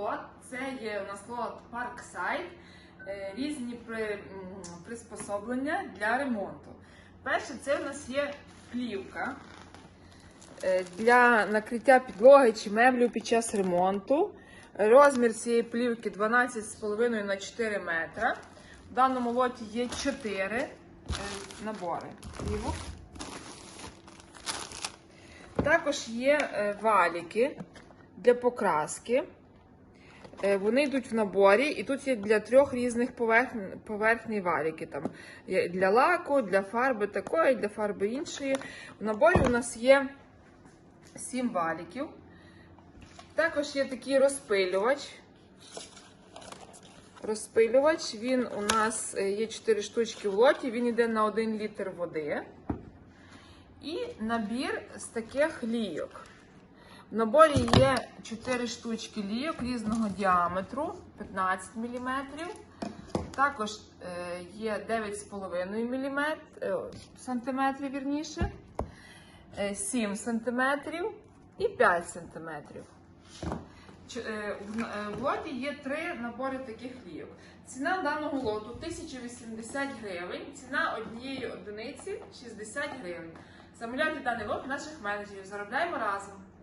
лот. Це є у нас лот Parkside, е, різні при, приспособлення для ремонту. Перше, це у нас є плівка е, для накриття підлоги чи меблів під час ремонту. Розмір цієї плівки 12,5 на 4 метра. В даному лоті є 4 е, набори плівок. Також є валіки для покраски. Е, Вони йдуть в наборі, і тут є для трьох різних поверхн... поверхній валіки. Там для лаку, для фарби такої, для фарби іншої. В наборі у нас є сім валіків. Також є такий розпилювач. Розпилювач, він у нас е, є 4 штучки в лоті, він йде на 1 літр води. І набір з таких лійок. В наборі є 4 штучки лійок різного діаметру 15 мм. Також е, є 9,5 мм, е, сантиметрів вірніше, е, 7 см і 5 см. Е, В е, в лоті є три набори таких лійок. Ціна даного лоту 1080 гривень, ціна однієї одиниці 60 гривень. Замовляйте даний лот наших менеджерів. Заробляємо разом.